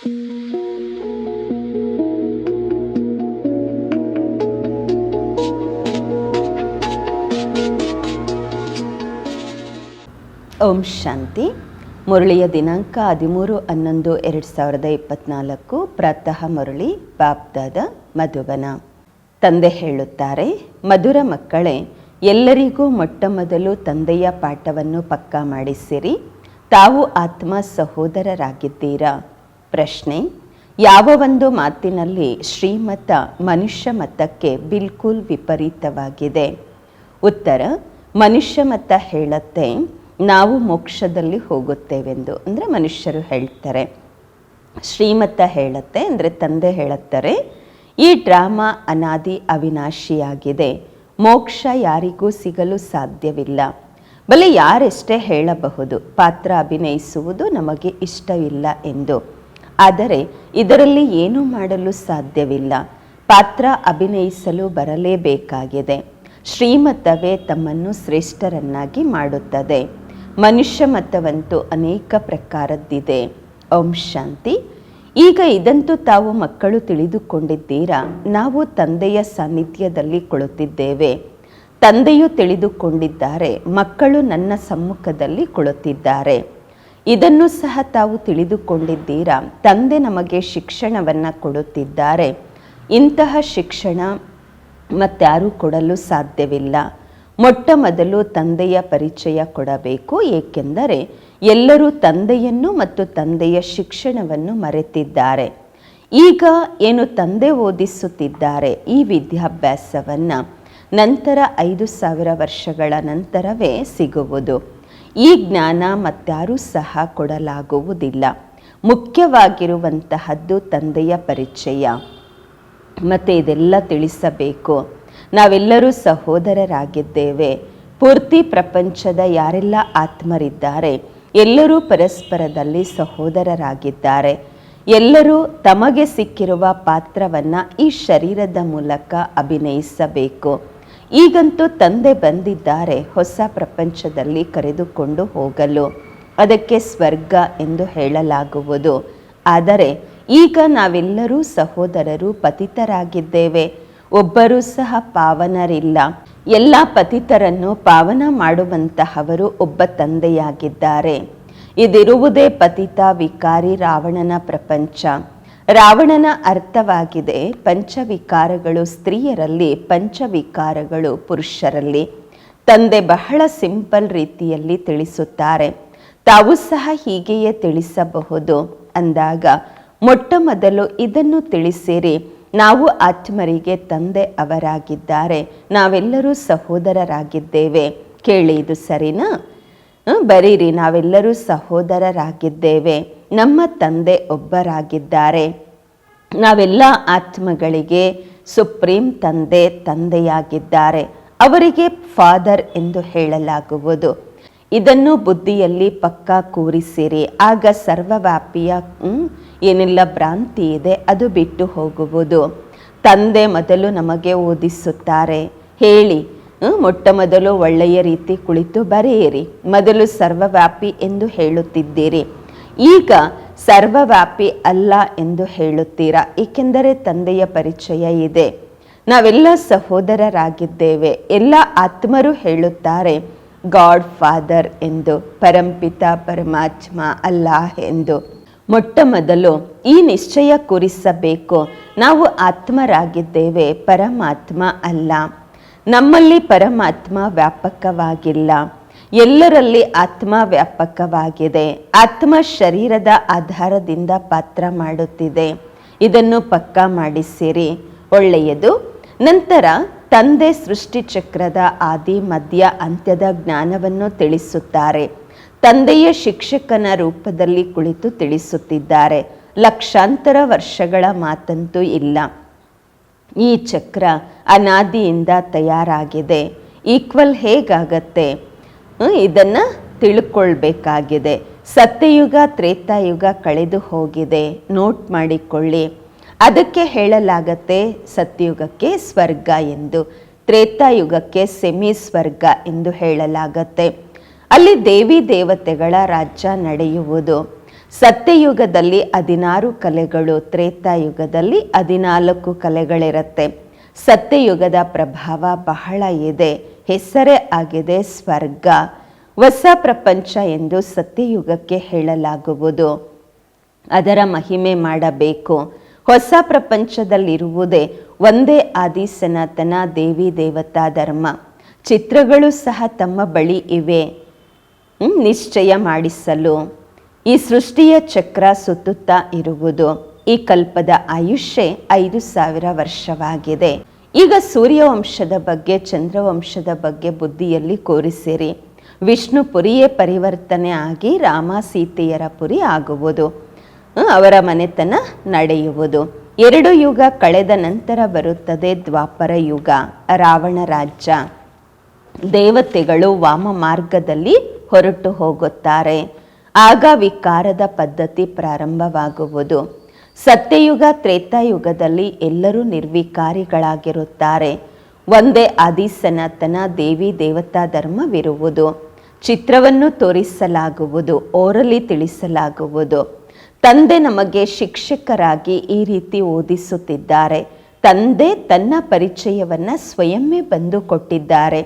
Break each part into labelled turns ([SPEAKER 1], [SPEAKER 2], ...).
[SPEAKER 1] ಓಂ ಶಾಂತಿ. ಮುರಳಿಯ ದಿನಾಂಕ ಹದಿಮೂರು ಹನ್ನೊಂದು ಎರಡು ಸಾವಿರದ ಇಪ್ಪತ್ನಾಲ್ಕು. ಪ್ರಾತಃ ಮುರಳಿ, ಬಾಪ್ದಾದ ಮಧುಬನ. ತಂದೆ ಹೇಳುತ್ತಾರೆ, ಮಧುರ ಮಕ್ಕಳೇ, ಎಲ್ಲರಿಗೂ ಮೊಟ್ಟ ಮೊದಲು ತಂದೆಯ ಪಾಠವನ್ನು ಪಕ್ಕಾ ಮಾಡಿಸಿರಿ. ತಾವು ಆತ್ಮ ಸಹೋದರರಾಗಿದ್ದೀರಾ? ಪ್ರಶ್ನೆ. ಯಾವ ಒಂದು ಮಾತಿನಲ್ಲಿ ಶ್ರೀಮತ ಮನುಷ್ಯ ಮತಕ್ಕೆ ಬಿಲ್ಕುಲ್ ವಿಪರೀತವಾಗಿದೆ? ಉತ್ತರ, ಮನುಷ್ಯ ಮತ ಹೇಳತ್ತೆ, ನಾವು ಮೋಕ್ಷದಲ್ಲಿ ಹೋಗುತ್ತೇವೆಂದು ಅಂದರೆ ಮನುಷ್ಯರು ಹೇಳ್ತಾರೆ. ಶ್ರೀಮತ ಹೇಳತ್ತೆ ಅಂದರೆ ತಂದೆ ಹೇಳುತ್ತಾರೆ, ಈ ಡ್ರಾಮಾ ಅನಾದಿ ಅವಿನಾಶಿಯಾಗಿದೆ, ಮೋಕ್ಷ ಯಾರಿಗೂ ಸಿಗಲು ಸಾಧ್ಯವಿಲ್ಲ. ಬಲೆ ಯಾರೆಷ್ಟೇ ಹೇಳಬಹುದು, ಪಾತ್ರ ಅಭಿನಯಿಸುವುದು ನಮಗೆ ಇಷ್ಟವಿಲ್ಲ ಎಂದು. ಆದರೆ ಇದರಲ್ಲಿ ಏನೂ ಮಾಡಲು ಸಾಧ್ಯವಿಲ್ಲ. ಪಾತ್ರ ಅಭಿನಯಿಸಲು ಬರಲೇಬೇಕಾಗಿದೆ. ಶ್ರೀಮತವೇ ತಮ್ಮನ್ನು ಶ್ರೇಷ್ಠರನ್ನಾಗಿ ಮಾಡುತ್ತದೆ. ಮನುಷ್ಯ ಮತವಂತೂ ಅನೇಕ ಪ್ರಕಾರದ್ದಿದೆ. ಓಂ ಶಾಂತಿ. ಈಗ ಇದಂತೂ ತಾವು ಮಕ್ಕಳು ತಿಳಿದುಕೊಂಡಿದ್ದೀರಾ? ನಾವು ತಂದೆಯ ಸಾನ್ನಿಧ್ಯದಲ್ಲಿ ಕುಳಿತಿದ್ದೇವೆ ತಂದೆಯು ತಿಳಿದುಕೊಂಡಿದ್ದಾರೆ, ಮಕ್ಕಳು ನನ್ನ ಸಮ್ಮುಖದಲ್ಲಿ ಕುಳಿತಿದ್ದಾರೆ ಇದನ್ನು ಸಹ ತಾವು ತಿಳಿದುಕೊಂಡಿದ್ದೀರಾ? ತಂದೆ ನಮಗೆ ಶಿಕ್ಷಣವನ್ನು ಕೊಡುತ್ತಿದ್ದಾರೆ. ಇಂತಹ ಶಿಕ್ಷಣ ಮತ್ತಾರೂ ಕೊಡಲು ಸಾಧ್ಯವಿಲ್ಲ. ಮೊಟ್ಟ ಮೊದಲು ತಂದೆಯ ಪರಿಚಯ ಕೊಡಬೇಕು, ಏಕೆಂದರೆ ಎಲ್ಲರೂ ತಂದೆಯನ್ನು ಮತ್ತು ತಂದೆಯ ಶಿಕ್ಷಣವನ್ನು ಮರೆತಿದ್ದಾರೆ. ಈಗ ಏನು ತಂದೆ ಓದಿಸುತ್ತಿದ್ದಾರೆ? ಈ ವಿದ್ಯಾಭ್ಯಾಸವನ್ನು ನಂತರ ಐದು ಸಾವಿರ ವರ್ಷಗಳ ನಂತರವೇ ಸಿಗುವುದು. ಈ ಜ್ಞಾನ ಮತ್ತಾರೂ ಸಹ ಕೊಡಲಾಗುವುದಿಲ್ಲ. ಮುಖ್ಯವಾಗಿರುವಂತಹದ್ದು ತಂದೆಯ ಪರಿಚಯ. ಮತ್ತು ಇದೆಲ್ಲ ತಿಳಿಸಬೇಕು. ನಾವೆಲ್ಲರೂ ಸಹೋದರರಾಗಿದ್ದೇವೆ. ಪೂರ್ತಿ ಪ್ರಪಂಚದ ಯಾರೆಲ್ಲ ಆತ್ಮರಿದ್ದಾರೆ, ಎಲ್ಲರೂ ಪರಸ್ಪರದಲ್ಲಿ ಸಹೋದರರಾಗಿದ್ದಾರೆ. ಎಲ್ಲರೂ ತಮಗೆ ಸಿಕ್ಕಿರುವ ಪಾತ್ರವನ್ನು ಈ ಶರೀರದ ಮೂಲಕ ಅಭಿನಯಿಸಬೇಕು. ಈಗಂತೂ ತಂದೆ ಬಂದಿದ್ದಾರೆ ಹೊಸ ಪ್ರಪಂಚದಲ್ಲಿ ಕರೆದುಕೊಂಡು ಹೋಗಲು. ಅದಕ್ಕೆ ಸ್ವರ್ಗ ಎಂದು ಹೇಳಲಾಗುವುದು. ಆದರೆ ಈಗ ನಾವೆಲ್ಲರೂ ಸಹೋದರರು, ಪತಿತರಾಗಿದ್ದೇವೆ. ಒಬ್ಬರೂ ಸಹ ಪಾವನರಿಲ್ಲ. ಎಲ್ಲ ಪತಿತರನ್ನು ಪಾವನ ಮಾಡುವಂತಹವರು ಒಬ್ಬ ತಂದೆಯಾಗಿದ್ದಾರೆ. ಇದಿರುವುದೇ ಪತಿತ, ವಿಕಾರಿ, ರಾವಣನ ಪ್ರಪಂಚ. ರಾವಣನ ಅರ್ಥವಾಗಿದೆ ಪಂಚವಿಕಾರಗಳು ಸ್ತ್ರೀಯರಲ್ಲಿ, ಪಂಚವಿಕಾರಗಳು ಪುರುಷರಲ್ಲಿ. ತಂದೆ ಬಹಳ ಸಿಂಪಲ್ ರೀತಿಯಲ್ಲಿ ತಿಳಿಸುತ್ತಾರೆ. ತಾವು ಸಹ ಹೀಗೆಯೇ ತಿಳಿಸಬಹುದು. ಅಂದಾಗ, ಮೊಟ್ಟ ಮೊದಲು ಇದನ್ನು ತಿಳಿಸಿರಿ. ನಾವು ಆತ್ಮರಿಗೆ ತಂದೆ ಅವರಾಗಿದ್ದಾರೆ. ನಾವೆಲ್ಲರೂ ಸಹೋದರರಾಗಿದ್ದೇವೆ. ಕೇಳಿ, ಇದು ಸರಿನಾ? ಬರೀರಿ, ನಾವೆಲ್ಲರೂ ಸಹೋದರರಾಗಿದ್ದೇವೆ. ನಮ್ಮ ತಂದೆ ಒಬ್ಬರಾಗಿದ್ದಾರೆ. ನಾವೆಲ್ಲ ಆತ್ಮಗಳಿಗೆ ಸುಪ್ರೀಂ ತಂದೆ, ತಂದೆಯಾಗಿದ್ದಾರೆ. ಅವರಿಗೆ ಫಾದರ್ ಎಂದು ಹೇಳಲಾಗುವುದು. ಇದನ್ನು ಬುದ್ಧಿಯಲ್ಲಿ ಪಕ್ಕಾ ಕೂರಿಸಿರಿ. ಆಗ ಸರ್ವವ್ಯಾಪಿಯ ಏನೆಲ್ಲ ಭ್ರಾಂತಿ ಇದೆ, ಅದು ಬಿಟ್ಟು ಹೋಗುವುದು. ತಂದೆ ಮೊದಲು ನಮಗೆ ಓದಿಸುತ್ತಾರೆ. ಹೇಳಿ ಮೊಟ್ಟ ಮೊದಲು ಒಳ್ಳೆಯ ರೀತಿ ಕುಳಿತು ಬರೆಯಿರಿ. ಮೊದಲು ಸರ್ವವ್ಯಾಪಿ ಎಂದು ಹೇಳುತ್ತಿದ್ದೀರಿ. ಈಗ ಸರ್ವವ್ಯಾಪಿ ಅಲ್ಲ ಎಂದು ಹೇಳುತ್ತೀರಾ? ಏಕೆಂದರೆ ತಂದೆಯ ಪರಿಚಯ ಇದೆ. ನಾವೆಲ್ಲ ಸಹೋದರರಾಗಿದ್ದೇವೆ. ಎಲ್ಲ ಆತ್ಮರು ಹೇಳುತ್ತಾರೆ, ಗಾಡ್ ಫಾದರ್ ಎಂದು, ಪರಂಪಿತ ಪರಮಾತ್ಮ ಅಲ್ಲಾಹ್ ಎಂದು. ಮೊಟ್ಟ ಮೊದಲು ಈ ನಿಶ್ಚಯ ಕುರಿಸಬೇಕು. ನಾವು ಆತ್ಮರಾಗಿದ್ದೇವೆ, ಪರಮಾತ್ಮ ಅಲ್ಲ. ನಮ್ಮಲ್ಲಿ ಪರಮಾತ್ಮ ವ್ಯಾಪಕವಾಗಿಲ್ಲ. ಎಲ್ಲರಲ್ಲಿ ಆತ್ಮ ವ್ಯಾಪಕವಾಗಿದೆ. ಆತ್ಮ ಶರೀರದ ಆಧಾರದಿಂದ ಪಾತ್ರ ಮಾಡುತ್ತಿದೆ. ಇದನ್ನು ಪಕ್ಕಾ ಮಾಡಿಸಿರಿ. ಒಳ್ಳೆಯದು. ನಂತರ ತಂದೆ ಸೃಷ್ಟಿಚಕ್ರದ ಆದಿ ಮಧ್ಯ ಅಂತ್ಯದ ಜ್ಞಾನವನ್ನು ತಿಳಿಸುತ್ತಾರೆ. ತಂದೆಯ ಶಿಕ್ಷಕನ ರೂಪದಲ್ಲಿ ಕುಳಿತು ತಿಳಿಸುತ್ತಿದ್ದಾರೆ. ಲಕ್ಷಾಂತರ ವರ್ಷಗಳ ಮಾತಂತೂ ಇಲ್ಲ. ಈ ಚಕ್ರ ಅನಾದಿಯಿಂದ ತಯಾರಾಗಿದೆ. ಈಕ್ವಲ್ ಹೇಗಾಗತ್ತೆ? ಇದನ್ನು ತಿಳ್ಕೊಳ್ಬೇಕಾಗಿದೆ. ಸತ್ಯಯುಗ, ತ್ರೇತಾಯುಗ ಕಳೆದು ಹೋಗಿದೆ. ನೋಟ್ ಮಾಡಿಕೊಳ್ಳಿ. ಅದಕ್ಕೆ ಹೇಳಲಾಗತ್ತೆ ಸತ್ಯಯುಗಕ್ಕೆ ಸ್ವರ್ಗ ಎಂದು. ತ್ರೇತಾಯುಗಕ್ಕೆ ಸೆಮಿ ಸ್ವರ್ಗ ಎಂದು ಹೇಳಲಾಗತ್ತೆ. ಅಲ್ಲಿ ದೇವಿ ದೇವತೆಗಳ ರಾಜ್ಯ ನಡೆಯುವುದು. ಸತ್ಯಯುಗದಲ್ಲಿ ಹದಿನಾರು ಕಲೆಗಳು ತ್ರೇತಾಯುಗದಲ್ಲಿ ಹದಿನಾಲ್ಕು ಕಲೆಗಳಿರುತ್ತೆ. ಸತ್ಯಯುಗದ ಪ್ರಭಾವ ಬಹಳ ಇದೆ. ಹೆಸರೇ ಆಗಿದೆ ಸ್ವರ್ಗ. ಹೊಸ ಪ್ರಪಂಚ ಎಂದು ಸತ್ಯಯುಗಕ್ಕೆ ಹೇಳಲಾಗುವುದು. ಅದರ ಮಹಿಮೆ ಮಾಡಬೇಕು. ಹೊಸ ಪ್ರಪಂಚದಲ್ಲಿರುವುದೇ ಒಂದೇ ಆದಿ ಸನಾತನ ದೇವಿ ದೇವತಾ ಧರ್ಮ. ಚಿತ್ರಗಳು ಸಹ ತಮ್ಮ ಬಳಿ ಇವೆ. ನಿಶ್ಚಯ ಮಾಡಿಸಲು. ಈ ಸೃಷ್ಟಿಯ ಚಕ್ರ ಸುತ್ತುತ್ತಾ ಇರುವುದು ಈ ಕಲ್ಪದ ಆಯುಷ್ಯ ಐದು ಸಾವಿರ ವರ್ಷವಾಗಿದೆ. ಈಗ ಸೂರ್ಯವಂಶದ ಬಗ್ಗೆ, ಚಂದ್ರವಂಶದ ಬಗ್ಗೆ ಬುದ್ಧಿಯಲ್ಲಿ ಕೋರಿಸಿರಿ. ವಿಷ್ಣು ಪುರಿಯೇ ಪರಿವರ್ತನೆ ಆಗಿ ರಾಮ ಸೀತೆಯರ ಪುರಿ ಆಗುವುದು. ಅವರ ಮನೆತನ ನಡೆಯುವುದು. ಎರಡು ಯುಗ ಕಳೆದ ನಂತರ ಬರುತ್ತದೆ ದ್ವಾಪರ ಯುಗ, ರಾವಣ ರಾಜ್ಯ. ದೇವತೆಗಳು ವಾಮ ಮಾರ್ಗದಲ್ಲಿ ಹೊರಟು ಹೋಗುತ್ತಾರೆ. ಆಗ ವಿಕಾರದ ಪದ್ಧತಿ ಪ್ರಾರಂಭವಾಗುವುದು. ಸತ್ಯಯುಗ, ತ್ರೇತಾಯುಗದಲ್ಲಿ ಎಲ್ಲರೂ ನಿರ್ವಿಕಾರಿಗಳಾಗಿರುತ್ತಾರೆ. ಒಂದೇ ಆದಿ ಸನಾತನ ದೇವಿ ದೇವತಾ ಧರ್ಮವಿರುವುದು. ಚಿತ್ರವನ್ನು ತೋರಿಸಲಾಗುವುದು ಓರಲಿ ತಿಳಿಸಲಾಗುವುದು. ತಂದೆ ನಮಗೆ ಶಿಕ್ಷಕರಾಗಿ ಈ ರೀತಿ ಓದಿಸುತ್ತಿದ್ದಾರೆ. ತಂದೆ ತನ್ನ ಪರಿಚಯವನ್ನು ಸ್ವಯಂವೇ ಬಂದು ಕೊಟ್ಟಿದ್ದಾರೆ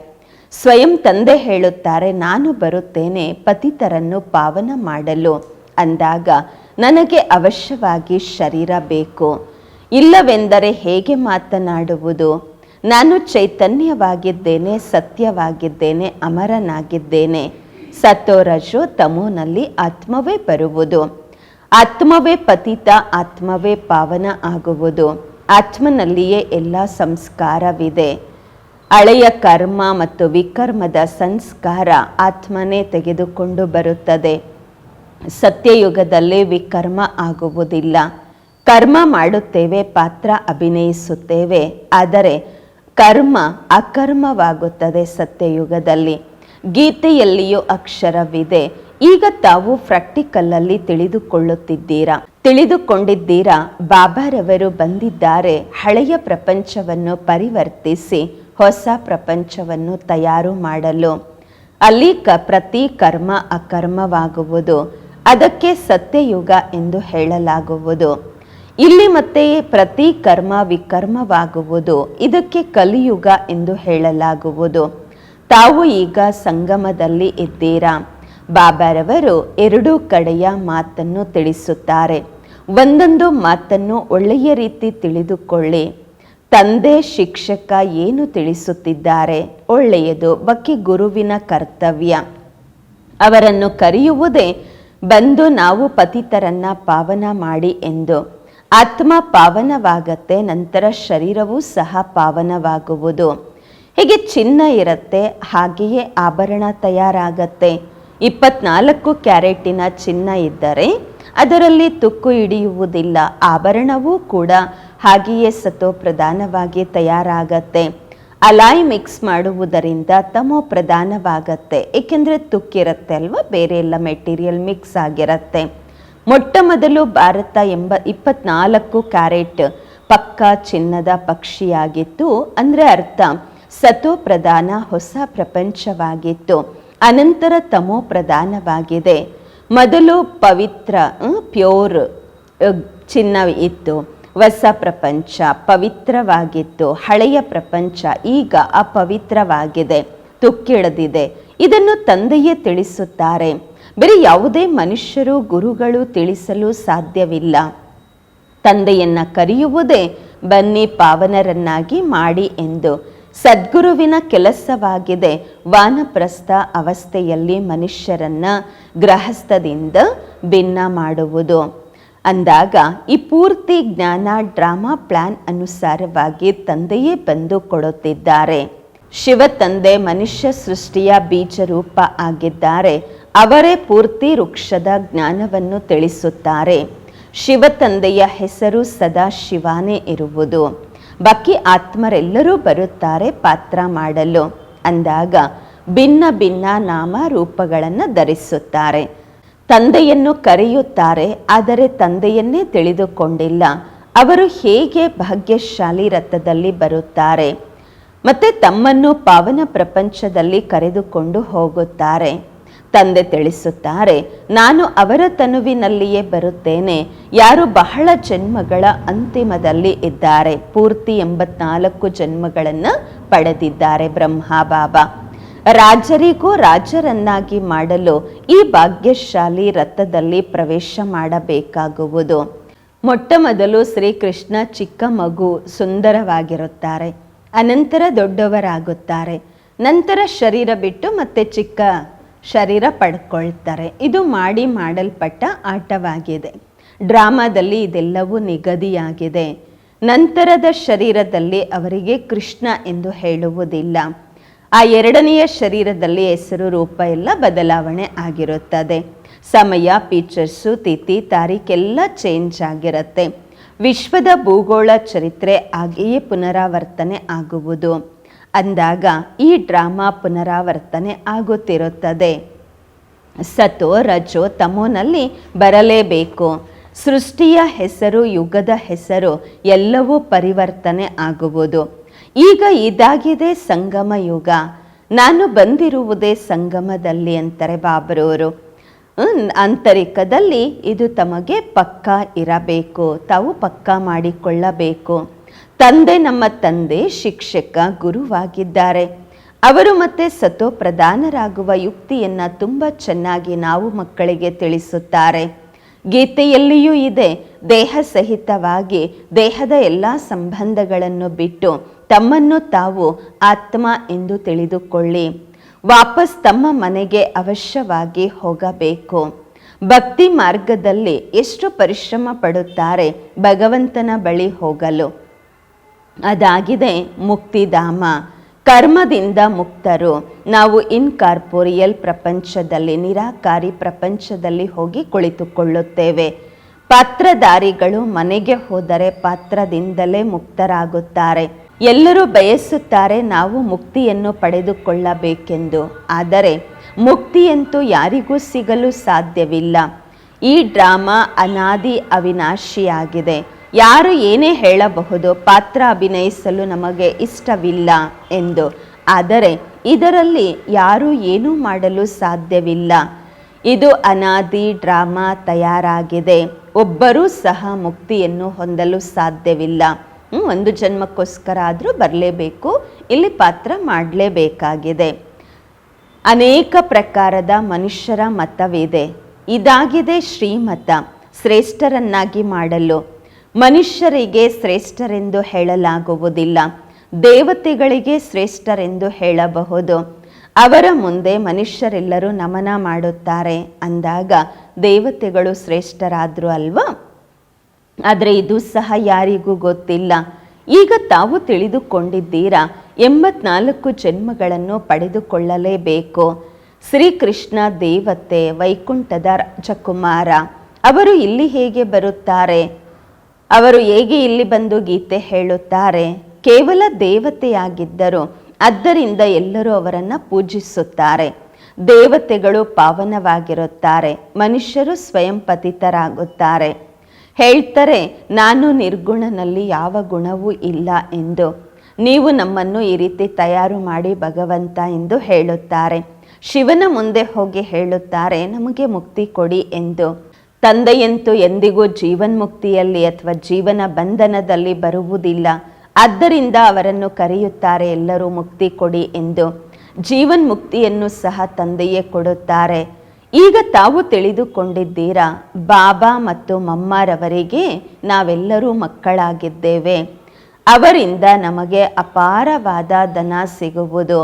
[SPEAKER 1] ಸ್ವಯಂ ತಂದೆ ಹೇಳುತ್ತಾರೆ, ನಾನು ಬರುತ್ತೇನೆ, ಪತಿತರನ್ನು ಪಾವನ ಮಾಡಲು. ಅಂದಾಗ, ನನಗೆ ಅವಶ್ಯವಾಗಿ ಶರೀರ ಬೇಕು. ಇಲ್ಲವೆಂದರೆ ಹೇಗೆ ಮಾತನಾಡುವುದು? ನಾನು ಚೈತನ್ಯವಾಗಿದ್ದೇನೆ, ಸತ್ಯವಾಗಿದ್ದೇನೆ, ಅಮರನಾಗಿದ್ದೇನೆ. ಸತೋರಜು ತಮೋನಲ್ಲಿ ಆತ್ಮವೇ ಬರುವುದು. ಆತ್ಮವೇ ಪತಿತ, ಆತ್ಮವೇ ಪಾವನ ಆಗುವುದು. ಆತ್ಮನಲ್ಲಿಯೇ ಎಲ್ಲ ಸಂಸ್ಕಾರವಿದೆ. ಹಳೆಯ ಕರ್ಮ ಮತ್ತು ವಿಕರ್ಮದ ಸಂಸ್ಕಾರ ಆತ್ಮನೇ ತೆಗೆದುಕೊಂಡು ಬರುತ್ತದೆ. ಸತ್ಯಯುಗದಲ್ಲಿ ವಿಕರ್ಮ ಆಗುವುದಿಲ್ಲ. ಕರ್ಮ ಮಾಡುತ್ತೇವೆ, ಪಾತ್ರ ಅಭಿನಯಿಸುತ್ತೇವೆ, ಆದರೆ ಕರ್ಮ ಅಕರ್ಮವಾಗುತ್ತದೆ ಸತ್ಯಯುಗದಲ್ಲಿ. ಗೀತೆಯಲ್ಲಿಯೂ ಅಕ್ಷರವಿದೆ. ಈಗ ತಾವು ಪ್ರಾಕ್ಟಿಕಲ್ಲಲ್ಲಿ ತಿಳಿದುಕೊಳ್ಳುತ್ತಿದ್ದೀರಾ? ತಿಳಿದುಕೊಂಡಿದ್ದೀರಾ? ಬಾಬಾರವರು ಬಂದಿದ್ದಾರೆ. ಹಳೆಯ ಪ್ರಪಂಚವನ್ನು ಪರಿವರ್ತಿಸಿ. ಹೊಸ ಪ್ರಪಂಚವನ್ನು ತಯಾರು ಮಾಡಲು. ಅಲ್ಲಿ ಕ ಪ್ರತಿ ಕರ್ಮ ಅಕರ್ಮವಾಗುವುದು. ಅದಕ್ಕೆ ಸತ್ಯಯುಗ ಎಂದು ಹೇಳಲಾಗುವುದು. ಇಲ್ಲಿ ಮತ್ತೆ ಪ್ರತಿ ಕರ್ಮ ವಿಕರ್ಮವಾಗುವುದು. ಇದಕ್ಕೆ ಕಲಿಯುಗ ಎಂದು ಹೇಳಲಾಗುವುದು. ತಾವು ಈಗ ಸಂಗಮದಲ್ಲಿ ಇದ್ದೀರಾ? ಬಾಬಾರವರು ಎರಡೂ ಕಡೆಯ ಮಾತನ್ನು ತಿಳಿಸುತ್ತಾರೆ. ಒಂದೊಂದು ಮಾತನ್ನು ಒಳ್ಳೆಯ ರೀತಿ ತಿಳಿದುಕೊಳ್ಳಿ. ತಂದೆ ಶಿಕ್ಷಕ ಏನು ತಿಳಿಸುತ್ತಿದ್ದಾರೆ? ಒಳ್ಳೆಯದು ಬಕ್ಕಿ ಗುರುವಿನ ಕರ್ತವ್ಯ. ಅವರನ್ನು ಕರೆಯುವುದೇ, ಬಂದು ನಾವು ಪತಿತರನ್ನ ಪಾವನ ಮಾಡಿ ಎಂದು. ಆತ್ಮ ಪಾವನವಾಗತ್ತೆ, ನಂತರ ಶರೀರವೂ ಸಹ ಪಾವನವಾಗುವುದು. ಹೀಗೆ ಚಿನ್ನ ಇರುತ್ತೆ, ಹಾಗೆಯೇ ಆಭರಣ ತಯಾರಾಗತ್ತೆ. ಇಪ್ಪತ್ನಾಲ್ಕು ಕ್ಯಾರೆಟಿನ ಚಿನ್ನ ಇದ್ದರೆ, ಅದರಲ್ಲಿ ತುಕ್ಕು ಹಿಡಿಯುವುದಿಲ್ಲ, ಆಭರಣವೂ ಕೂಡ ಹಾಗೆಯೇ ಸತೋ ಪ್ರಧಾನವಾಗಿ ತಯಾರಾಗತ್ತೆ. ಅಲಾಯ್ ಮಿಕ್ಸ್ ಮಾಡುವುದರಿಂದ ತಮೋ ಪ್ರಧಾನವಾಗತ್ತೆ. ಏಕೆಂದರೆ ತುಕ್ಕಿರುತ್ತೆ ಅಲ್ವಾ? ಬೇರೆ ಎಲ್ಲ ಮೆಟೀರಿಯಲ್ ಮಿಕ್ಸ್ ಆಗಿರುತ್ತೆ. ಮೊಟ್ಟ ಮೊದಲು ಭಾರತ ಎಂಬ ಇಪ್ಪತ್ನಾಲ್ಕು ಕ್ಯಾರೆಟ್ ಪಕ್ಕಾ ಚಿನ್ನದ ಪಕ್ಷಿಯಾಗಿತ್ತು. ಅಂದರೆ ಅರ್ಥ, ಸತೋ ಪ್ರಧಾನ ಹೊಸ ಪ್ರಪಂಚವಾಗಿತ್ತು. ಅನಂತರ ತಮೋ ಪ್ರಧಾನವಾಗಿದೆ. ಮೊದಲು ಪವಿತ್ರ ಪ್ಯೂರ್ ಚಿನ್ನ ಇತ್ತು. ಹೊಸ ಪ್ರಪಂಚ ಪವಿತ್ರವಾಗಿತ್ತು ಹಳೆಯ ಪ್ರಪಂಚ ಈಗ ಅಪವಿತ್ರವಾಗಿದೆ, ತುಕ್ಕಿಳದಿದೆ. ಇದನ್ನು ತಂದೆಯೇ ತಿಳಿಸುತ್ತಾರೆ. ಬೇರೆ ಯಾವುದೇ ಮನುಷ್ಯರು ಗುರುಗಳು ತಿಳಿಸಲು ಸಾಧ್ಯವಿಲ್ಲ. ತಂದೆಯನ್ನ ಕರೆಯುವುದೇ, ಬನ್ನಿ ಪಾವನರನ್ನಾಗಿ ಮಾಡಿ ಎಂದು. ಸದ್ಗುರುವಿನ ಕೆಲಸವಾಗಿದೆ, ವಾನಪ್ರಸ್ಥ ಅವಸ್ಥೆಯಲ್ಲಿ ಮನುಷ್ಯರನ್ನ ಗೃಹಸ್ಥದಿಂದ ಭಿನ್ನ ಮಾಡುವುದು. ಅಂದಾಗ ಈ ಪೂರ್ತಿ ಜ್ಞಾನ ಡ್ರಾಮಾ ಪ್ಲಾನ್ ಅನುಸಾರವಾಗಿ ತಂದೆಯೇ ಬಂದು ಕೊಡುತ್ತಿದ್ದಾರೆ. ಶಿವ ತಂದೆ ಮನುಷ್ಯ ಸೃಷ್ಟಿಯ ಬೀಜರೂಪ ಆಗಿದ್ದಾರೆ. ಅವರೇ ಪೂರ್ತಿ ವೃಕ್ಷದ ಜ್ಞಾನವನ್ನು ತಿಳಿಸುತ್ತಾರೆ. ಶಿವ ತಂದೆಯ ಹೆಸರು ಸದಾ ಶಿವಾನೇ ಇರುವುದು. ಬಾಕಿ ಆತ್ಮರೆಲ್ಲರೂ ಬರುತ್ತಾರೆ ಪಾತ್ರ ಮಾಡಲು. ಅಂದಾಗ ಭಿನ್ನ ಭಿನ್ನ ನಾಮ ರೂಪಗಳನ್ನು ಧರಿಸುತ್ತಾರೆ. ತಂದೆಯನ್ನು ಕರೆಯುತ್ತಾರೆ, ಆದರೆ ತಂದೆಯನ್ನೇ ತಿಳಿದುಕೊಂಡಿಲ್ಲ. ಅವರು ಹೇಗೆ ಭಾಗ್ಯಶಾಲಿ ರಥದಲ್ಲಿ ಬರುತ್ತಾರೆ? ಮತ್ತೆ ತಮ್ಮನ್ನು ಪಾವನ ಪ್ರಪಂಚದಲ್ಲಿ ಕರೆದುಕೊಂಡು ಹೋಗುತ್ತಾರೆ. ತಂದೆ ತಿಳಿಸುತ್ತಾರೆ, ನಾನು ಅವರ ತನುವಿನಲ್ಲಿಯೇ ಬರುತ್ತೇನೆ. ಯಾರು ಬಹಳ ಜನ್ಮಗಳ ಅಂತಿಮದಲ್ಲಿ ಇದ್ದಾರೆ. ಪೂರ್ತಿ ಎಂಬತ್ನಾಲ್ಕು ಜನ್ಮಗಳನ್ನು ಪಡೆದಿದ್ದಾರೆ ಬ್ರಹ್ಮ ಬಾಬಾ. ರಾಜರಿಗೂ ರಾಜರನ್ನಾಗಿ ಮಾಡಲು ಈ ಭಾಗ್ಯಶಾಲಿ ರಥದಲ್ಲಿ ಪ್ರವೇಶ ಮಾಡಬೇಕಾಗುವುದು. ಮೊಟ್ಟ ಮೊದಲು ಶ್ರೀಕೃಷ್ಣ ಚಿಕ್ಕ ಮಗು ಸುಂದರವಾಗಿರುತ್ತಾರೆ. ಅನಂತರ ದೊಡ್ಡವರಾಗುತ್ತಾರೆ. ನಂತರ ಶರೀರ ಬಿಟ್ಟು ಮತ್ತೆ ಚಿಕ್ಕ ಶರೀರ ಪಡ್ಕೊಳ್ತಾರೆ. ಇದು ಮಾಡಿ ಮಾಡಲ್ಪಟ್ಟ ಆಟವಾಗಿದೆ. ಡ್ರಾಮಾದಲ್ಲಿ ಇದೆಲ್ಲವೂ ನಿಗದಿಯಾಗಿದೆ. ನಂತರದ ಶರೀರದಲ್ಲಿ ಅವರಿಗೆ ಕೃಷ್ಣ ಎಂದು ಹೇಳುವುದಿಲ್ಲ. ಆ ಎರಡನೆಯ ಶರೀರದಲ್ಲಿ ಹೆಸರು, ರೂಪ ಎಲ್ಲ ಬದಲಾವಣೆ ಆಗಿರುತ್ತದೆ. ಸಮಯ ಫೀಚರ್ಸು ತಿಥಿ, ತಾರೀಖೆಲ್ಲ ಚೇಂಜ್ ಆಗಿರುತ್ತೆ. ವಿಶ್ವದ ಭೂಗೋಳ ಚರಿತ್ರೆ ಹಾಗೆಯೇ ಪುನರಾವರ್ತನೆ ಆಗುವುದು. ಅಂದಾಗ ಈ ಡ್ರಾಮಾ ಪುನರಾವರ್ತನೆ ಆಗುತ್ತಿರುತ್ತದೆ. ಸತೋ, ರಜೋ, ತಮೋನಲ್ಲಿ ಬರಲೇಬೇಕು. ಸೃಷ್ಟಿಯ ಹೆಸರು, ಯುಗದ ಹೆಸರು ಎಲ್ಲವೂ ಪರಿವರ್ತನೆ ಆಗುವುದು. ಈಗ ಇದಾಗಿದೆ ಸಂಗಮ ಯುಗ. ನಾನು ಬಂದಿರುವುದೇ ಸಂಗಮದಲ್ಲಿ ಅಂತಾರೆ ಬಾಬರವರು ಆಂತರಿಕದಲ್ಲಿ ಇದು ತಮಗೆ ಪಕ್ಕ ಇರಬೇಕು, ತಾವು ಪಕ್ಕ ಮಾಡಿಕೊಳ್ಳಬೇಕು. ತಂದೆ ನಮ್ಮ ತಂದೆ ಶಿಕ್ಷಕ, ಗುರುವಾಗಿದ್ದಾರೆ. ಅವರು ಮತ್ತೆ ಸತೋ ಪ್ರಧಾನರಾಗುವ ಯುಕ್ತಿಯನ್ನ ತುಂಬ ಚೆನ್ನಾಗಿ ನಾವು ಮಕ್ಕಳಿಗೆ ತಿಳಿಸುತ್ತಾರೆ. ಗೀತೆಯಲ್ಲಿಯೂ ಇದೆ ದೇಹ ಸಹಿತವಾಗಿ ದೇಹದ ಎಲ್ಲ ಸಂಬಂಧಗಳನ್ನು ಬಿಟ್ಟು ತಮ್ಮನ್ನು ತಾವು ಆತ್ಮ ಎಂದು ತಿಳಿದುಕೊಳ್ಳಿ. ವಾಪಸ್ ತಮ್ಮ ಮನೆಗೆ ಅವಶ್ಯವಾಗಿ ಹೋಗಬೇಕು. ಭಕ್ತಿ ಮಾರ್ಗದಲ್ಲಿ ಎಷ್ಟು ಪರಿಶ್ರಮ ಪಡುತ್ತಾರೆ ಭಗವಂತನ ಬಳಿ ಹೋಗಲು. ಅದಾಗಿದೆ ಮುಕ್ತಿಧಾಮ. ಕರ್ಮದಿಂದ ಮುಕ್ತರು. ನಾವು ಇನ್ಕಾರ್ಪೋರಿಯಲ್ ಪ್ರಪಂಚದಲ್ಲಿ, ನಿರಾಕಾರಿ ಪ್ರಪಂಚದಲ್ಲಿ ಹೋಗಿ ಕುಳಿತುಕೊಳ್ಳುತ್ತೇವೆ. ಪಾತ್ರಧಾರಿಗಳು ಮನೆಗೆ ಹೋದರೆ ಪಾತ್ರದಿಂದಲೇ ಮುಕ್ತರಾಗುತ್ತಾರೆ. ಎಲ್ಲರೂ ಬಯಸುತ್ತಾರೆ ನಾವು ಮುಕ್ತಿಯನ್ನು ಪಡೆದುಕೊಳ್ಳಬೇಕೆಂದು. ಆದರೆ ಮುಕ್ತಿಯಂತೂ ಯಾರಿಗೂ ಸಿಗಲು ಸಾಧ್ಯವಿಲ್ಲ. ಈ ಡ್ರಾಮಾ ಅನಾದಿ ಅವಿನಾಶಿಯಾಗಿದೆ. ಯಾರು ಏನೇ ಹೇಳಬಹುದು, ಪಾತ್ರ ಅಭಿನಯಿಸಲು ನಮಗೆ ಇಷ್ಟವಿಲ್ಲ ಎಂದು. ಆದರೆ ಇದರಲ್ಲಿ ಯಾರೂ ಏನೂ ಮಾಡಲು ಸಾಧ್ಯವಿಲ್ಲ. ಇದು ಅನಾದಿ ಡ್ರಾಮಾ ತಯಾರಾಗಿದೆ. ಒಬ್ಬರೂ ಸಹ ಮುಕ್ತಿಯನ್ನು ಹೊಂದಲು ಸಾಧ್ಯವಿಲ್ಲ. ಒಂದು ಜನ್ಮಕ್ಕೋಸ್ಕರ ಆದರೂ ಬರಲೇಬೇಕು, ಇಲ್ಲಿ ಪಾತ್ರ ಮಾಡಲೇಬೇಕಾಗಿದೆ. ಅನೇಕ ಪ್ರಕಾರದ ಮನುಷ್ಯರ ಮತವಿದೆ. ಇದಾಗಿದೆ ಶ್ರೀಮತ, ಶ್ರೇಷ್ಠರನ್ನಾಗಿ ಮಾಡಲು. ಮನುಷ್ಯರಿಗೆ ಶ್ರೇಷ್ಠರೆಂದು ಹೇಳಲಾಗುವುದಿಲ್ಲ. ದೇವತೆಗಳಿಗೆ ಶ್ರೇಷ್ಠರೆಂದು ಹೇಳಬಹುದು. ಅವರ ಮುಂದೆ ಮನುಷ್ಯರೆಲ್ಲರೂ ನಮನ ಮಾಡುತ್ತಾರೆ ಅಂದಾಗ ದೇವತೆಗಳು ಶ್ರೇಷ್ಠರಾದ್ರು ಅಲ್ವಾ? ಆದರೆ ಇದು ಸಹ ಯಾರಿಗೂ ಗೊತ್ತಿಲ್ಲ. ಈಗ ತಾವು ತಿಳಿದುಕೊಂಡಿದ್ದೀರಾ ಎಂಬತ್ನಾಲ್ಕು ಜನ್ಮಗಳನ್ನು ಪಡೆದುಕೊಳ್ಳಲೇಬೇಕು. ಶ್ರೀಕೃಷ್ಣ ದೇವತೆ ವೈಕುಂಠದ ರಾಜಕುಮಾರ, ಅವರು ಇಲ್ಲಿ ಹೇಗೆ ಬರುತ್ತಾರೆ? ಅವರು ಹೇಗೆ ಇಲ್ಲಿ ಬಂದು ಗೀತೆ ಹೇಳುತ್ತಾರೆ? ಕೇವಲ ದೇವತೆಯಾಗಿದ್ದರು ಆದ್ದರಿಂದ ಎಲ್ಲರೂ ಅವರನ್ನು ಪೂಜಿಸುತ್ತಾರೆ. ದೇವತೆಗಳು ಪಾವನವಾಗಿರುತ್ತಾರೆ. ಮನುಷ್ಯರು ಸ್ವಯಂ ಪತಿತರಾಗುತ್ತಾರೆ. ಹೇಳ್ತಾರೆ, ನಾನು ನಿರ್ಗುಣನಲ್ಲಿ ಯಾವ ಗುಣವೂ ಇಲ್ಲ ಎಂದು. ನೀವು ನಮ್ಮನ್ನು ಈ ರೀತಿ ತಯಾರು ಮಾಡಿ ಭಗವಂತ ಎಂದು ಹೇಳುತ್ತಾರೆ. ಶಿವನ ಮುಂದೆ ಹೋಗಿ ಹೇಳುತ್ತಾರೆ, ನಮಗೆ ಮುಕ್ತಿ ಕೊಡಿ ಎಂದು. ತಂದೆಯಂತೂ ಎಂದಿಗೂ ಜೀವನ್ಮುಕ್ತಿಯಲ್ಲಿ ಅಥವಾ ಜೀವನ ಬಂಧನದಲ್ಲಿ ಬರುವುದಿಲ್ಲ. ಆದ್ದರಿಂದ ಅವರನ್ನು ಕರೆಯುತ್ತಾರೆ, ಎಲ್ಲರೂ ಮುಕ್ತಿ ಕೊಡಿ ಎಂದು ಜೀವನ್ ಮುಕ್ತಿಯನ್ನು ಸಹ ತಂದೆಯೇ ಕೊಡುತ್ತಾರೆ. ಈಗ ತಾವು ತಿಳಿದುಕೊಂಡಿದ್ದೀರಾ, ಬಾಬಾ ಮತ್ತು ಮಮ್ಮರವರಿಗೆ ನಾವೆಲ್ಲರೂ ಮಕ್ಕಳಾಗಿದ್ದೇವೆ. ಅವರಿಂದ ನಮಗೆ ಅಪಾರವಾದ ಧನ ಸಿಗುವುದು.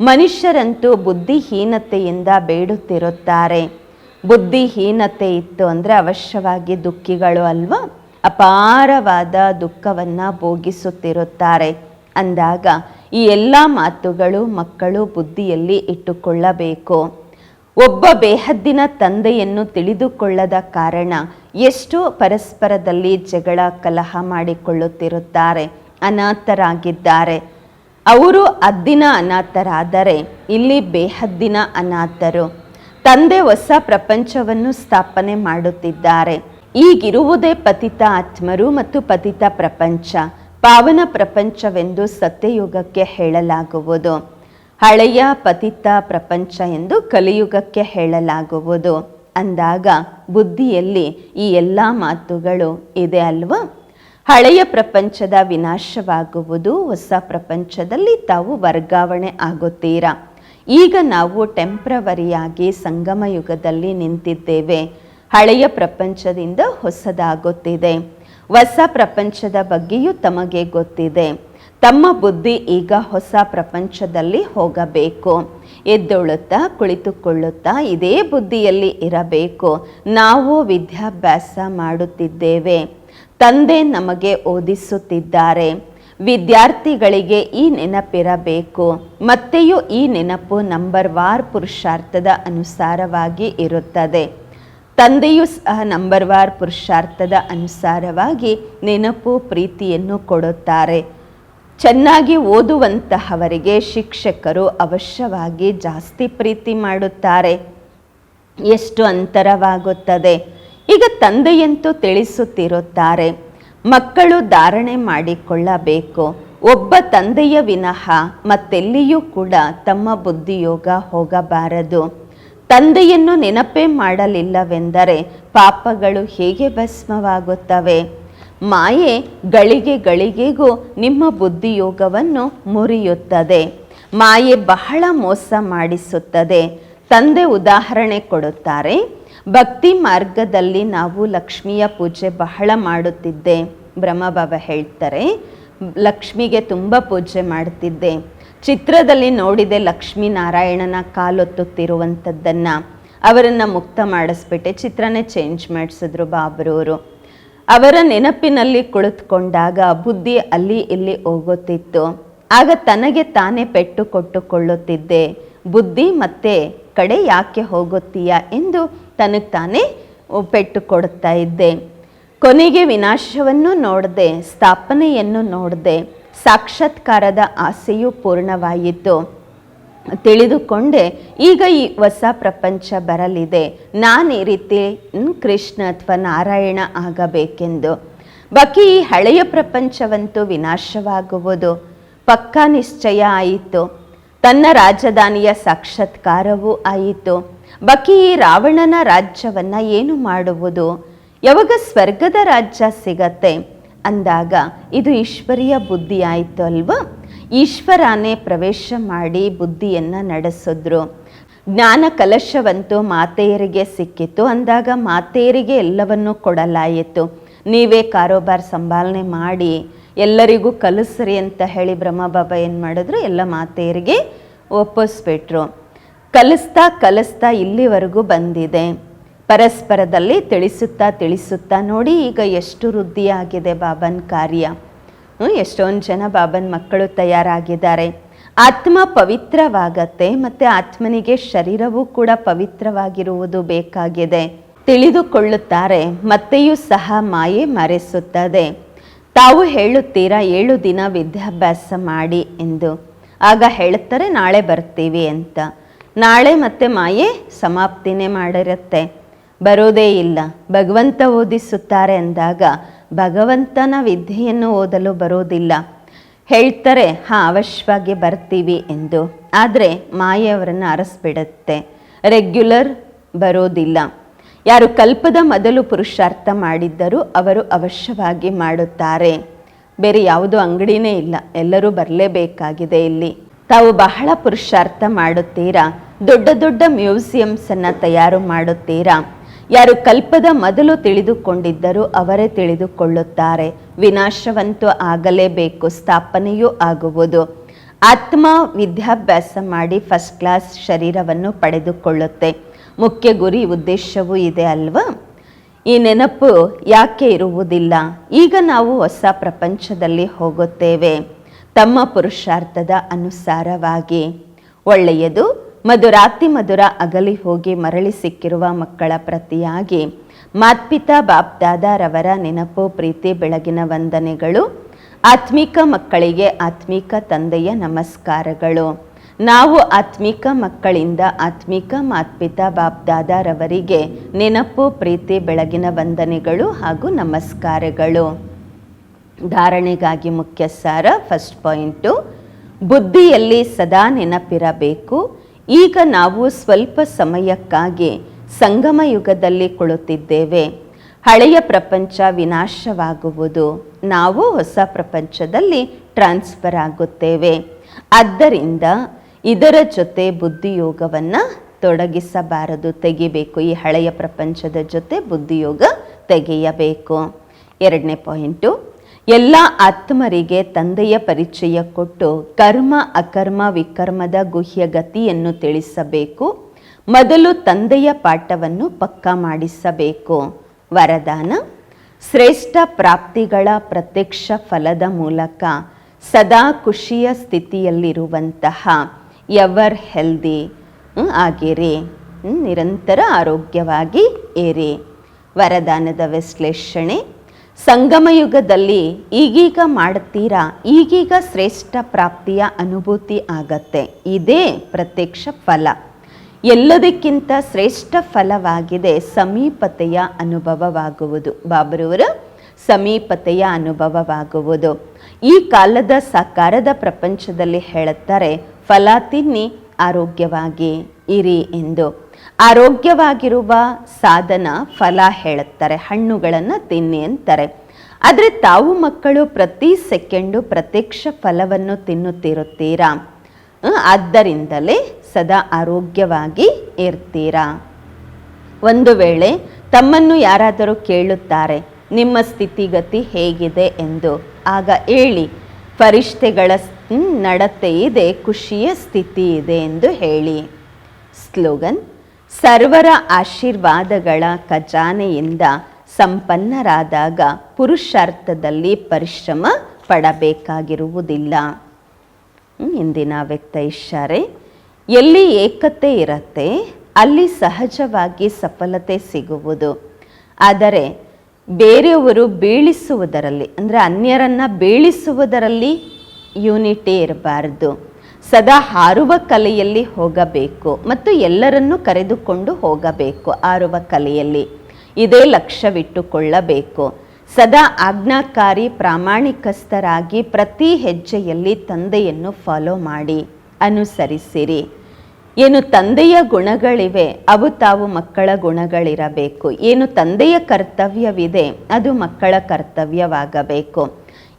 [SPEAKER 1] ಮನುಷ್ಯರಂತೂ ಬುದ್ಧಿಹೀನತೆಯಿಂದ ಬೇಡುತ್ತಿರುತ್ತಾರೆ. ಬುದ್ಧಿಹೀನತೆ ಇತ್ತು ಅಂದರೆ ಅವಶ್ಯವಾಗಿ ದುಃಖಿಗಳು ಅಲ್ವಾ? ಅಪಾರವಾದ ದುಃಖವನ್ನು ಭೋಗಿಸುತ್ತಿರುತ್ತಾರೆ. ಅಂದಾಗ ಈ ಎಲ್ಲ ಮಾತುಗಳು ಮಕ್ಕಳು ಬುದ್ಧಿಯಲ್ಲಿ ಇಟ್ಟುಕೊಳ್ಳಬೇಕು. ಒಬ್ಬ ಬೇಹದ್ದಿನ ತಂದೆಯನ್ನು ತಿಳಿದುಕೊಳ್ಳದ ಕಾರಣ ಎಷ್ಟು ಪರಸ್ಪರದಲ್ಲಿ ಜಗಳ ಕಲಹ ಮಾಡಿಕೊಳ್ಳುತ್ತಿರುತ್ತಾರೆ, ಅನಾಥರಾಗಿದ್ದಾರೆ. ಅವರು ಅದ್ದಿನ ಅನಾಥರಾದರೆ ಇಲ್ಲಿ ಬೇಹದ್ದಿನ ಅನಾಥರು. ತಂದೆ ಹೊಸ ಪ್ರಪಂಚವನ್ನು ಸ್ಥಾಪನೆ ಮಾಡುತ್ತಿದ್ದಾರೆ. ಈಗಿರುವುದೇ ಪತಿತ ಆತ್ಮರು ಮತ್ತು ಪತಿತ ಪ್ರಪಂಚ. ಪಾವನ ಪ್ರಪಂಚವೆಂದು ಸತ್ಯಯುಗಕ್ಕೆ ಹೇಳಲಾಗುವುದು. ಹಳೆಯ ಪತಿತ ಪ್ರಪಂಚ ಎಂದು ಕಲಿಯುಗಕ್ಕೆ ಹೇಳಲಾಗುವುದು. ಅಂದಾಗ ಬುದ್ಧಿಯಲ್ಲಿ ಈ ಎಲ್ಲ ಮಾತುಗಳು ಇದೆ ಅಲ್ವಾ? ಹಳೆಯ ಪ್ರಪಂಚದ ವಿನಾಶವಾಗುವುದು ಹೊಸ ಪ್ರಪಂಚದಲ್ಲಿ ತಾವು ವರ್ಗಾವಣೆ ಆಗುತ್ತೀರಾ? ಈಗ ನಾವು ಟೆಂಪ್ರವರಿಯಾಗಿ ಸಂಗಮ ಯುಗದಲ್ಲಿ ನಿಂತಿದ್ದೇವೆ. ಹಳೆಯ ಪ್ರಪಂಚದಿಂದ ಹೊಸದಾಗುತ್ತಿದೆ. ಹೊಸ ಪ್ರಪಂಚದ ಬಗ್ಗೆಯೂ ತಮಗೆ ಗೊತ್ತಿದೆ. ತಮ್ಮ ಬುದ್ಧಿ ಈಗ ಹೊಸ ಪ್ರಪಂಚದಲ್ಲಿ ಹೋಗಬೇಕು. ಎದ್ದೊಳುತ್ತಾ, ಕುಳಿತುಕೊಳ್ಳುತ್ತಾ ಇದೇ ಬುದ್ಧಿಯಲ್ಲಿ ಇರಬೇಕು. ನಾವು ವಿದ್ಯಾಭ್ಯಾಸ ಮಾಡುತ್ತಿದ್ದೇವೆ. ತಂದೆ ನಮಗೆ ಓದಿಸುತ್ತಿದ್ದಾರೆ. ವಿದ್ಯಾರ್ಥಿಗಳಿಗೆ ಈ ನೆನಪಿರಬೇಕು. ಮತ್ತೆಯೂ ಈ ನೆನಪು ನಂಬರ್ ವಾರ್ ಪುರುಷಾರ್ಥದ ಅನುಸಾರವಾಗಿ ಇರುತ್ತದೆ. ತಂದೆಯೂ ಸಹ ನಂಬರ್ ವಾರ್ ಪುರುಷಾರ್ಥದ ಅನುಸಾರವಾಗಿ ನೆನಪು ಪ್ರೀತಿಯನ್ನು ಕೊಡುತ್ತಾರೆ. ಚೆನ್ನಾಗಿ ಓದುವಂತಹವರಿಗೆ ಶಿಕ್ಷಕರು ಅವಶ್ಯವಾಗಿ ಜಾಸ್ತಿ ಪ್ರೀತಿ ಮಾಡುತ್ತಾರೆ. ಎಷ್ಟು ಅಂತರವಾಗುತ್ತದೆ? ಈಗ ತಂದೆಯಂತೂ ತಿಳಿಸುತ್ತಿರುತ್ತಾರೆ. ಮಕ್ಕಳು ಧಾರಣೆ ಮಾಡಿಕೊಳ್ಳಬೇಕು. ಒಬ್ಬ ತಂದೆಯ ವಿನಃ ಮತ್ತೆಲ್ಲಿಯೂ ಕೂಡ ತಮ್ಮ ಬುದ್ಧಿಯೋಗ ಹೋಗಬಾರದು. ತಂದೆಯನ್ನು ನೆನಪೇ ಮಾಡಲಿಲ್ಲವೆಂದರೆ ಪಾಪಗಳು ಹೇಗೆ ಭಸ್ಮವಾಗುತ್ತವೆ? ಮಾಯೆ ಗಳಿಗೆ ಗಳಿಗೆಗೂ ನಿಮ್ಮ ಬುದ್ಧಿಯೋಗವನ್ನು ಮುರಿಯುತ್ತದೆ. ಮಾಯೆ ಬಹಳ ಮೋಸ ಮಾಡಿಸುತ್ತದೆ. ತಂದೆ ಉದಾಹರಣೆ ಕೊಡುತ್ತಾರೆ, ಭಕ್ತಿ ಮಾರ್ಗದಲ್ಲಿ ನಾವು ಲಕ್ಷ್ಮಿಯ ಪೂಜೆ ಬಹಳ ಮಾಡುತ್ತಿದ್ದೆ. ಬ್ರಹ್ಮಬಾಬ ಹೇಳ್ತಾರೆ, ಲಕ್ಷ್ಮಿಗೆ ತುಂಬ ಪೂಜೆ ಮಾಡ್ತಿದ್ದೆ. ಚಿತ್ರದಲ್ಲಿ ನೋಡಿದೆ ಲಕ್ಷ್ಮೀನಾರಾಯಣನ ಕಾಲೊತ್ತುತ್ತಿರುವಂಥದ್ದನ್ನು. ಅವರನ್ನು ಮುಕ್ತ ಮಾಡಿಸ್ಬಿಟ್ಟೆ, ಚಿತ್ರನೇ ಚೇಂಜ್ ಮಾಡಿಸಿದ್ರು ಬಾಬ್ರವರು ಅವರ. ನೆನಪಿನಲ್ಲಿ ಕುಳಿತುಕೊಂಡಾಗ ಬುದ್ಧಿ ಅಲ್ಲಿ ಇಲ್ಲಿ ಹೋಗುತ್ತಿತ್ತು. ಆಗ ತನಗೆ ತಾನೇ ಪೆಟ್ಟು ಕೊಟ್ಟುಕೊಳ್ಳುತ್ತಿದ್ದೆ. ಬುದ್ಧಿ ಮತ್ತೆ ಕಡೆ ಯಾಕೆ ಹೋಗುತ್ತೀಯ ಎಂದು ತನಗೆ ತಾನೇ ಪೆಟ್ಟು ಕೊಡುತ್ತಾ ಇದ್ದೆ. ಕೊನೆಗೆ ವಿನಾಶವನ್ನು ನೋಡದೆ, ಸ್ಥಾಪನೆಯನ್ನು ನೋಡದೆ. ಸಾಕ್ಷಾತ್ಕಾರದ ಆಸೆಯೂ ಪೂರ್ಣವಾಯಿತು ತಿಳಿದುಕೊಂಡೆ, ಈಗ ಈ ಹೊಸ ಪ್ರಪಂಚ ಬರಲಿದೆ. ನಾನು ಈ ರೀತಿ ಕೃಷ್ಣ ಅಥವಾ ನಾರಾಯಣ ಆಗಬೇಕೆಂದು. ಬಾಕಿ ಈ ಹಳೆಯ ಪ್ರಪಂಚವಂತೂ ವಿನಾಶವಾಗುವುದು. ಪಕ್ಕಾ ನಿಶ್ಚಯ ಆಯಿತು. ತನ್ನ ರಾಜಧಾನಿಯ ಸಾಕ್ಷಾತ್ಕಾರವೂ ಆಯಿತು. ಬಾಕಿ ಈ ರಾವಣನ ರಾಜ್ಯವನ್ನು ಏನು ಮಾಡುವುದು? ಯಾವಾಗ ಸ್ವರ್ಗದ ರಾಜ್ಯ ಸಿಗತ್ತೆ? ಅಂದಾಗ, ಇದು ಈಶ್ವರಿಯ ಬುದ್ಧಿ ಆಯಿತು ಅಲ್ವಾ ಈಶ್ವರನೇ ಪ್ರವೇಶ ಮಾಡಿ ಬುದ್ಧಿಯನ್ನು ನಡೆಸಿದ್ರು. ಜ್ಞಾನ ಕಲಶವಂತೂ ಮಾತೆಯರಿಗೆ ಸಿಕ್ಕಿತು. ಅಂದಾಗ ಮಾತೆಯರಿಗೆ ಎಲ್ಲವನ್ನೂ ಕೊಡಲಾಯಿತು. ನೀವೇ ಕಾರೋಬಾರ್ ಸಂಭಾಲನೆ ಮಾಡಿ, ಎಲ್ಲರಿಗೂ ಕಲಿಸ್ರಿ ಅಂತ ಹೇಳಿ ಬ್ರಹ್ಮಬಾಬ ಏನು ಮಾಡಿದ್ರು? ಎಲ್ಲ ಮಾತೆಯರಿಗೆ ಒಪ್ಪಿಸ್ಬಿಟ್ರು. ಕಲಿಸ್ತಾ ಕಲಿಸ್ತಾ ಇಲ್ಲಿವರೆಗೂ ಬಂದಿದೆ. ಪರಸ್ಪರದಲ್ಲಿ ತಿಳಿಸುತ್ತಾ ತಿಳಿಸುತ್ತಾ ನೋಡಿ ಈಗ ಎಷ್ಟು ವೃದ್ಧಿಯಾಗಿದೆ ಬಾಬನ್ ಕಾರ್ಯ. ಎಷ್ಟೊಂದು ಜನ ಬಾಬನ್ ಮಕ್ಕಳು ತಯಾರಾಗಿದ್ದಾರೆ. ಆತ್ಮ ಪವಿತ್ರವಾಗತ್ತೆ ಮತ್ತು ಆತ್ಮನಿಗೆ ಶರೀರವೂ ಕೂಡ ಪವಿತ್ರವಾಗಿರುವುದು ಬೇಕಾಗಿದೆ. ತಿಳಿದುಕೊಳ್ಳುತ್ತಾರೆ, ಮತ್ತೆಯೂ ಸಹ ಮಾಯೆ ಮರೆಸುತ್ತದೆ. ತಾವು ಹೇಳುತ್ತೀರಾ, ಏಳು ದಿನ ವಿದ್ಯಾಭ್ಯಾಸ ಮಾಡಿ ಎಂದು. ಆಗ ಹೇಳುತ್ತಾರೆ, ನಾಳೆ ಬರ್ತೀವಿ ಅಂತ. ನಾಳೆ ಮತ್ತೆ ಮಾಯೆ ಸಮಾಪ್ತಿನೇ ಮಾಡಿರುತ್ತೆ. ಬರೋದೇ ಇಲ್ಲ. ಭಗವಂತ ಓದಿಸುತ್ತಾರೆ ಅಂದಾಗ ಭಗವಂತನ ವಿದ್ಯೆಯನ್ನು ಓದಲು ಬರೋದಿಲ್ಲ. ಹೇಳ್ತಾರೆ, ಹಾಂ, ಅವಶ್ಯವಾಗಿ ಬರ್ತೀವಿ ಎಂದು. ಆದರೆ ಮಾಯೆಯವರನ್ನು ಅರಸ್ಬಿಡುತ್ತೆ. ರೆಗ್ಯುಲರ್ ಬರೋದಿಲ್ಲ. ಯಾರು ಕಲ್ಪದ ಮೊದಲು ಪುರುಷಾರ್ಥ ಮಾಡಿದ್ದರೂ ಅವರು ಅವಶ್ಯವಾಗಿ ಮಾಡುತ್ತಾರೆ. ಬೇರೆ ಯಾವುದೋ ಅಂಗಡಿನೇ ಇಲ್ಲ. ಎಲ್ಲರೂ ಬರಲೇಬೇಕಾಗಿದೆ ಇಲ್ಲಿ. ತಾವು ಬಹಳ ಪುರುಷಾರ್ಥ ಮಾಡುತ್ತೀರಾ? ದೊಡ್ಡ ದೊಡ್ಡ ಮ್ಯೂಸಿಯಮ್ಸನ್ನು ತಯಾರು ಮಾಡುತ್ತೀರಾ? ಯಾರು ಕಲ್ಪದ ಮೊದಲು ತಿಳಿದುಕೊಂಡಿದ್ದರೂ ಅವರೇ ತಿಳಿದುಕೊಳ್ಳುತ್ತಾರೆ. ವಿನಾಶವಂತೂ ಆಗಲೇಬೇಕು, ಸ್ಥಾಪನೆಯೂ ಆಗುವುದು. ಆತ್ಮ ವಿದ್ಯಾಭ್ಯಾಸ ಮಾಡಿ ಫಸ್ಟ್ ಕ್ಲಾಸ್ ಶರೀರವನ್ನು ಪಡೆದುಕೊಳ್ಳುತ್ತೆ. ಮುಖ್ಯ ಗುರಿ ಉದ್ದೇಶವೂ ಇದೆ ಅಲ್ವಾ? ಈ ನೆನಪು ಯಾಕೆ ಇರುವುದಿಲ್ಲ? ಈಗ ನಾವು ಹೊಸ ಪ್ರಪಂಚದಲ್ಲಿ ಹೋಗುತ್ತೇವೆ. ತಮ್ಮ ಪುರುಷಾರ್ಥದ ಅನುಸಾರವಾಗಿ. ಒಳ್ಳೆಯದು ಮಧುರಾತಿ ಮಧುರ ಅಗಲಿ ಹೋಗಿ ಮರಳಿ ಸಿಕ್ಕಿರುವ ಮಕ್ಕಳ ಪ್ರತಿಯಾಗಿ ಮಾತ್ಪಿತಾ ಬಾಪ್ದಾದಾರವರ ನೆನಪು, ಪ್ರೀತಿ, ಬೆಳಗಿನ ವಂದನೆಗಳು. ಆತ್ಮಿಕ ಮಕ್ಕಳಿಗೆ ಆತ್ಮಿಕ ತಂದೆಯ ನಮಸ್ಕಾರಗಳು. ನಾವು ಆತ್ಮಿಕ ಮಕ್ಕಳಿಂದ ಆತ್ಮಿಕ ಮಾತ್ಪಿತಾ ಬಾಪ್ದಾದಾರವರಿಗೆ ನೆನಪು, ಪ್ರೀತಿ, ಬೆಳಗಿನ ವಂದನೆಗಳು ಹಾಗೂ ನಮಸ್ಕಾರಗಳು. ಧಾರಣೆಗಾಗಿ ಮುಖ್ಯ ಸಾರ ಫಸ್ಟ್ ಪಾಯಿಂಟು. ಬುದ್ಧಿಯಲ್ಲಿ ಸದಾ ನೆನಪಿರಬೇಕು. ಈಗ ನಾವು ಸ್ವಲ್ಪ ಸಮಯಕ್ಕಾಗಿ ಸಂಗಮ ಯುಗದಲ್ಲಿ ಕುಳಿತಿದ್ದೇವೆ. ಹಳೆಯ ಪ್ರಪಂಚ ವಿನಾಶವಾಗುವುದು. ನಾವು ಹೊಸ ಪ್ರಪಂಚದಲ್ಲಿ ಟ್ರಾನ್ಸ್ಫರ್ ಆಗುತ್ತೇವೆ. ಆದ್ದರಿಂದ ಇದರ ಜೊತೆ ಬುದ್ಧಿಯೋಗವನ್ನು ತೊಡಗಿಸಬಾರದು. ತೆಗಿಬೇಕು. ಈ ಹಳೆಯ ಪ್ರಪಂಚದ ಜೊತೆ ಬುದ್ಧಿಯೋಗ ತೆಗೆಯಬೇಕು. ಎರಡನೇ ಪಾಯಿಂಟು ಎಲ್ಲ ಆತ್ಮರಿಗೆ ತಂದೆಯ ಪರಿಚಯ ಕೊಟ್ಟು ಕರ್ಮ, ಅಕರ್ಮ, ವಿಕರ್ಮದ ಗುಹ್ಯ ಗತಿಯನ್ನು ತಿಳಿಸಬೇಕು. ಮೊದಲು ತಂದೆಯ ಪಾಠವನ್ನು ಪಕ್ಕಾ ಮಾಡಿಸಬೇಕು. ವರದಾನ, ಶ್ರೇಷ್ಠ ಪ್ರಾಪ್ತಿಗಳ ಪ್ರತ್ಯಕ್ಷ ಫಲದ ಮೂಲಕ ಸದಾ ಖುಷಿಯ ಸ್ಥಿತಿಯಲ್ಲಿರುವಂತಹ ಎವರ್ ಹೆಲ್ದಿ ಆಗಿರಿ. ನಿರಂತರ ಆರೋಗ್ಯವಾಗಿ ಏರಿ. ವರದಾನದ ವಿಶ್ಲೇಷಣೆ ಸಂಗಮ ಯುಗದಲ್ಲಿ ಈಗೀಗ ಮಾಡುತ್ತೀರಾ? ಈಗೀಗ ಶ್ರೇಷ್ಠ ಪ್ರಾಪ್ತಿಯ ಅನುಭೂತಿ ಆಗತ್ತೆ. ಇದೇ ಪ್ರತ್ಯಕ್ಷ ಫಲ. ಎಲ್ಲದಕ್ಕಿಂತ ಶ್ರೇಷ್ಠ ಫಲವಾಗಿದೆ ಸಮೀಪತೆಯ ಅನುಭವವಾಗುವುದು. ಬಾಬರವರು ಸಮೀಪತೆಯ ಅನುಭವವಾಗುವುದು. ಈ ಕಾಲದ ಸಾಕಾರದ ಪ್ರಪಂಚದಲ್ಲಿ ಹೇಳುತ್ತಾರೆ, ಫಲ ತಿನ್ನಿ, ಆರೋಗ್ಯವಾಗಿ ಇರಿ ಎಂದು. ಆರೋಗ್ಯವಾಗಿರುವ ಸಾಧನ ಫಲ ಹೇಳುತ್ತಾರೆ. ಹಣ್ಣುಗಳನ್ನು ತಿನ್ನಿ ಅಂತಾರೆ. ಆದರೆ ತಾವು ಮಕ್ಕಳು ಪ್ರತಿ ಸೆಕೆಂಡು ಪ್ರತ್ಯಕ್ಷ ಫಲವನ್ನು ತಿನ್ನುತ್ತಿರುತ್ತೀರಾ? ಆದ್ದರಿಂದಲೇ ಸದಾ ಆರೋಗ್ಯವಾಗಿ ಇರ್ತೀರಾ? ಒಂದು ವೇಳೆ ತಮ್ಮನ್ನು ಯಾರಾದರೂ ಕೇಳುತ್ತಾರೆ, ನಿಮ್ಮ ಸ್ಥಿತಿಗತಿ ಹೇಗಿದೆ ಎಂದು, ಆಗ ಹೇಳಿ ಫರಿಷ್ಠೆಗಳ ನಡತೆ ಇದೆ, ಖುಷಿಯ ಸ್ಥಿತಿ ಇದೆ ಎಂದು ಹೇಳಿ. ಸ್ಲೋಗನ್ ಸರ್ವರ ಆಶೀರ್ವಾದಗಳ ಖಜಾನೆಯಿಂದ ಸಂಪನ್ನರಾದಾಗ ಪುರುಷಾರ್ಥದಲ್ಲಿ ಪರಿಶ್ರಮ ಪಡಬೇಕಾಗಿರುವುದಿಲ್ಲ. ಇಂದಿನ ವ್ಯಕ್ತ ಇಷ್ಟಾರೆ ಎಲ್ಲಿ ಏಕತೆ ಇರತ್ತೆ, ಅಲ್ಲಿ ಸಹಜವಾಗಿ ಸಫಲತೆ ಸಿಗುವುದು. ಆದರೆ ಬೇರೆಯವರು ಬೀಳಿಸುವುದರಲ್ಲಿ, ಅಂದರೆ ಅನ್ಯರನ್ನು ಬೀಳಿಸುವುದರಲ್ಲಿ ಯೂನಿಟಿ ಇರಬಾರ್ದು. ಸದಾ ಹಾರುವ ಕಲೆಯಲ್ಲಿ ಹೋಗಬೇಕು ಮತ್ತು ಎಲ್ಲರನ್ನು ಕರೆದುಕೊಂಡು ಹೋಗಬೇಕು ಹಾರುವ ಕಲೆಯಲ್ಲಿ. ಇದೇ ಲಕ್ಷ್ಯವಿಟ್ಟುಕೊಳ್ಳಬೇಕು. ಸದಾ ಆಜ್ಞಾಕಾರಿ ಪ್ರಾಮಾಣಿಕಸ್ಥರಾಗಿ ಪ್ರತಿ ಹೆಜ್ಜೆಯಲ್ಲಿ ತಂದೆಯನ್ನು ಫಾಲೋ ಮಾಡಿ, ಅನುಸರಿಸಿರಿ. ಏನು ತಂದೆಯ ಗುಣಗಳಿವೆ, ಅವು ತಾವು ಮಕ್ಕಳ ಗುಣಗಳಿರಬೇಕು. ಏನು ತಂದೆಯ ಕರ್ತವ್ಯವಿದೆ, ಅದು ಮಕ್ಕಳ ಕರ್ತವ್ಯವಾಗಬೇಕು.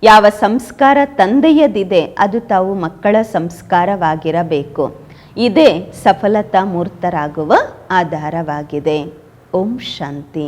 [SPEAKER 1] ಯಾವ ಸಂಸ್ಕಾರ ತಂದೆಯದಿದೆ ಅದು ತಾವು ಮಕ್ಕಳ ಸಂಸ್ಕಾರವಾಗಿರಬೇಕು. ಇದೇ ಸಫಲತಾ ಮೂರ್ತರಾಗುವ ಆಧಾರವಾಗಿದೆ. ಓಂ ಶಾಂತಿ.